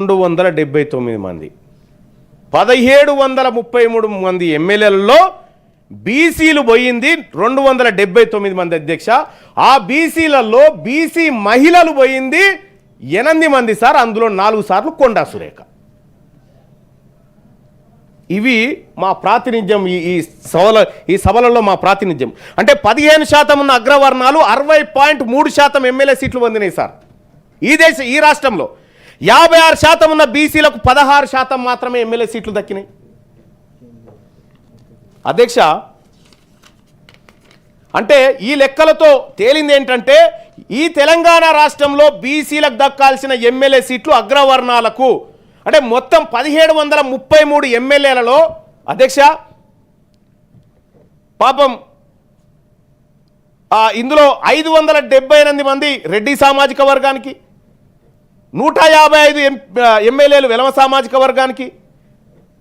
రెండు వందల డెబ్బై తొమ్మిది మంది. పదిహేడు వందల ముప్పై మూడు మంది ఎమ్మెల్యేలలో బీసీలు పోయింది రెండు వందల డెబ్బై తొమ్మిది మంది అధ్యక్ష. ఆ బీసీలలో బీసీ మహిళలు పోయింది ఎనిమిది మంది సార్ అందులో నాలుగు సార్లు కొండా సురేఖ. ఇవి మా ప్రాతినిధ్యం ఈ ఈ సభల ఈ సభలలో మా ప్రాతినిధ్యం. అంటే పదిహేను శాతం ఉన్న అగ్రవర్ణాలు అరవై పాయింట్ మూడు శాతం ఎమ్మెల్యే సీట్లు పొందినాయి సార్. ఈ దేశ ఈ రాష్ట్రంలో. యాభై ఆరు శాతం ఉన్న బీసీలకు పదహారు శాతం మాత్రమే ఎమ్మెల్యే సీట్లు దక్కినాయి. అధ్యక్ష అంటే ఈ లెక్కలతో తేలింది ఏంటంటే ఈ తెలంగాణ రాష్ట్రంలో బీసీలకు దక్కాల్సిన ఎమ్మెల్యే సీట్లు అగ్రవర్ణాలకు అంటే మొత్తం పదిహేడు వందల ముప్పై మూడు ఎమ్మెల్యేలలో అధ్యక్ష పాపం ఇందులో ఐదు వందల డెబ్బై ఎనిమిది మంది రెడ్డి సామాజిక వర్గానికి నూట యాభై ఐదు ఎమ్మెల్యేలు వెలమ సామాజిక వర్గానికి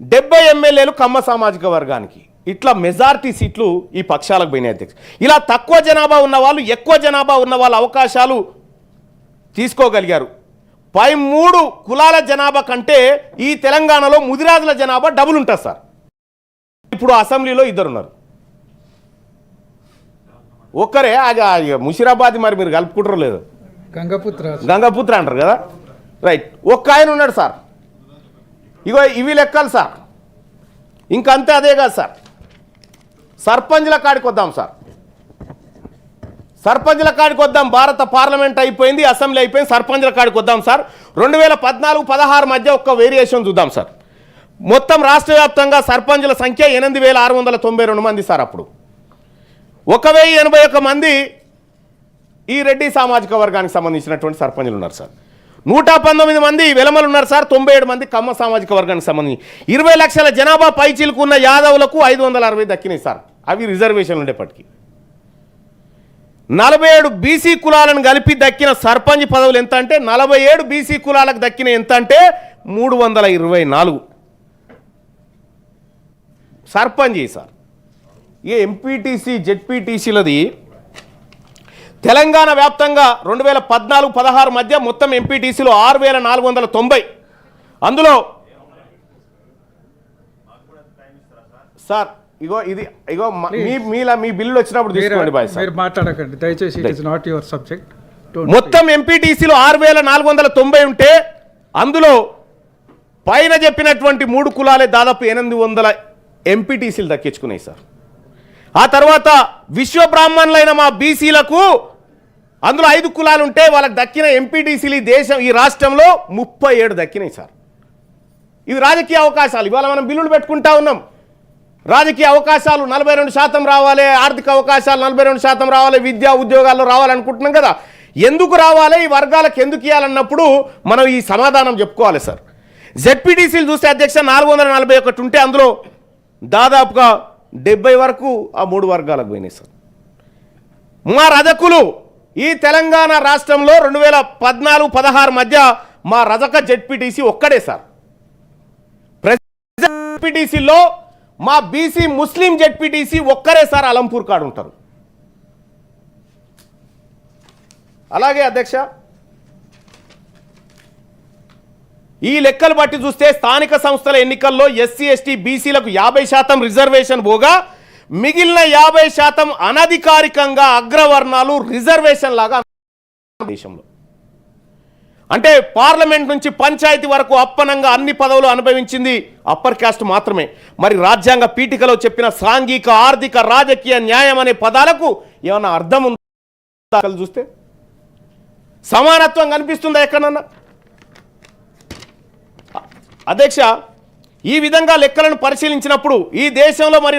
డెబ్బై ఎమ్మెల్యేలు కమ్మ సామాజిక వర్గానికి. ఇట్లా మెజారిటీ సీట్లు ఈ పక్షాలకు పోయినాయి అధ్యక్ష. ఇలా తక్కువ జనాభా ఉన్న వాళ్ళు ఎక్కువ జనాభా ఉన్న వాళ్ళ అవకాశాలు తీసుకోగలిగారు. పై మూడు కులాల జనాభా కంటే ఈ తెలంగాణలో ముదిరాజుల జనాభా డబుల్ ఉంటుంది సార్. ఇప్పుడు అసెంబ్లీలో ఇద్దరు ఉన్నారు ఒక్కరే ముషిరాబాద్ మరి మీరు కలుపుకుంటారో లేదు? గంగపుత్ర. గంగాపుత్ర అంటారు కదా? రైట్ ఒక్క ఆయన ఉన్నాడు సార్. ఇగో ఇవి లెక్కలు సార్. ఇంకంతే అదే కాదు సార్. సర్పంచ్ల కాడికి వద్దాం సార్. సర్పంచ్ల కాడికి వద్దాం భారత పార్లమెంట్ అయిపోయింది అసెంబ్లీ అయిపోయింది సర్పంచ్ల కాడికి వద్దాం సార్. రెండు వేల పద్నాలుగు పదహారు మధ్య ఒక్క వేరియేషన్ చూద్దాం సార్. మొత్తం రాష్ట్ర వ్యాప్తంగా సర్పంచ్ల సంఖ్య ఎనిమిది వేల ఆరు వందల తొంభై రెండు మంది సార్ అప్పుడు. ఒక వెయ్యి ఎనభై ఒక్క మంది ఈ రెడ్డి సామాజిక వర్గానికి సంబంధించినటువంటి సర్పంచులు ఉన్నారు సార్. నూట పంతొమ్మిది మంది వెలమలు ఉన్నారు సార్. తొంభై ఏడు మంది కమ్మ సామాజిక వర్గానికి సంబంధించి. ఇరవై లక్షల జనాభా పైచీలుకున్న యాదవులకు ఐదు వందల అరవై దక్కినాయి సార్. అవి రిజర్వేషన్లు ఉండేప్పటికీ. నలభై ఏడు బీసీ కులాలను కలిపి దక్కిన సర్పంచ్ పదవులు ఎంత అంటే నలభై ఏడు బీసీ కులాలకు దక్కిన ఎంత అంటే మూడు వందల ఇరవై నాలుగు. సర్పంచ్ సార్. ఇక ఎంపీటీసీ జెడ్పీటీసీలది తెలంగాణ వ్యాప్తంగా రెండు వేల పద్నాలుగు పదహారు మధ్య మొత్తం ఎంపీటీసీలు ఆరు వేల నాలుగు వందల తొంభై. అందులో సార్ ఇగో ఇది ఇగో మ- మీలా మీ బిల్లు వచ్చినప్పుడు తీసుకోండి బాయ్ సార్. మీరు మాట్లాడకండి. దయచేసి it is not your subject మొత్తం ఎంపీటీసీలు ఆరు వేల నాలుగు వందల తొంభై ఉంటే అందులో పైన చెప్పినటువంటి మూడు కులాలే దాదాపు ఎనిమిది వందల ఎంపీటీసీలు దక్కించుకున్నాయి సార్. ఆ తర్వాత విశ్వ బ్రాహ్మణులైన మా బీసీలకు అందులో ఐదు కులాలు ఉంటే వాళ్ళకి దక్కిన ఎంపీటీసీలు ఈ దేశం ఈ రాష్ట్రంలో ముప్పై ఏడు దక్కినాయి సార్. ఇవి రాజకీయ అవకాశాలు. ఇవాళ మనం బిల్లులు పెట్టుకుంటా ఉన్నాం. రాజకీయ అవకాశాలు నలభై రెండు శాతం రావాలి ఆర్థిక అవకాశాలు నలభై రెండు శాతం రావాలి విద్యా ఉద్యోగాల్లో రావాలనుకుంటున్నాం కదా. ఎందుకు రావాలి? ఈ వర్గాలకు ఎందుకు ఇవ్వాలన్నప్పుడు మనం ఈ సమాధానం చెప్పుకోవాలి సార్. జెడ్పీటీసీలు చూస్తే అధ్యక్ష నాలుగు వందల నలభై ఒకటి ఉంటే అందులో దాదాపుగా డెబ్బై వరకు ఆ మూడు వర్గాలకు పోయినాయి సార్. మా రజకులు ఈ తెలంగాణ రాష్ట్రంలో రెండు వేల పద్నాలుగు పదహారు మధ్య మా రజక జెడ్పీటీసీ ఒక్కడే సార్. జెడ్పీటీసీలో మా బీసీ ముస్లిం జెడ్పీటీసీ ఒక్కరే సార్ అలంపూర్ కాడు ఉంటారు. అలాగే అధ్యక్ష ఈ లెక్కలు బట్టి చూస్తే స్థానిక సంస్థల ఎన్నికల్లో ఎస్సీ ఎస్టీ బీసీలకు యాభై శాతం రిజర్వేషన్ పోగా మిగిలిన యాభై శాతం అనధికారికంగా అగ్రవర్ణాలు రిజర్వేషన్ లాగా దేశంలో. అంటే పార్లమెంట్ నుంచి పంచాయతీ వరకు అప్పనంగా అన్ని పదవులు అనుభవించింది అప్పర్ క్యాస్ట్ మాత్రమే. మరి రాజ్యాంగ పీఠికలో చెప్పిన సాంఘిక ఆర్థిక రాజకీయ న్యాయం అనే పదాలకు ఏమన్నా అర్థం ఉందా? చూస్తే సమానత్వం కనిపిస్తుందా ఎక్కడన్నా? అధ్యక్ష ఈ విధంగా లెక్కలను పరిశీలించినప్పుడు ఈ దేశంలో మరి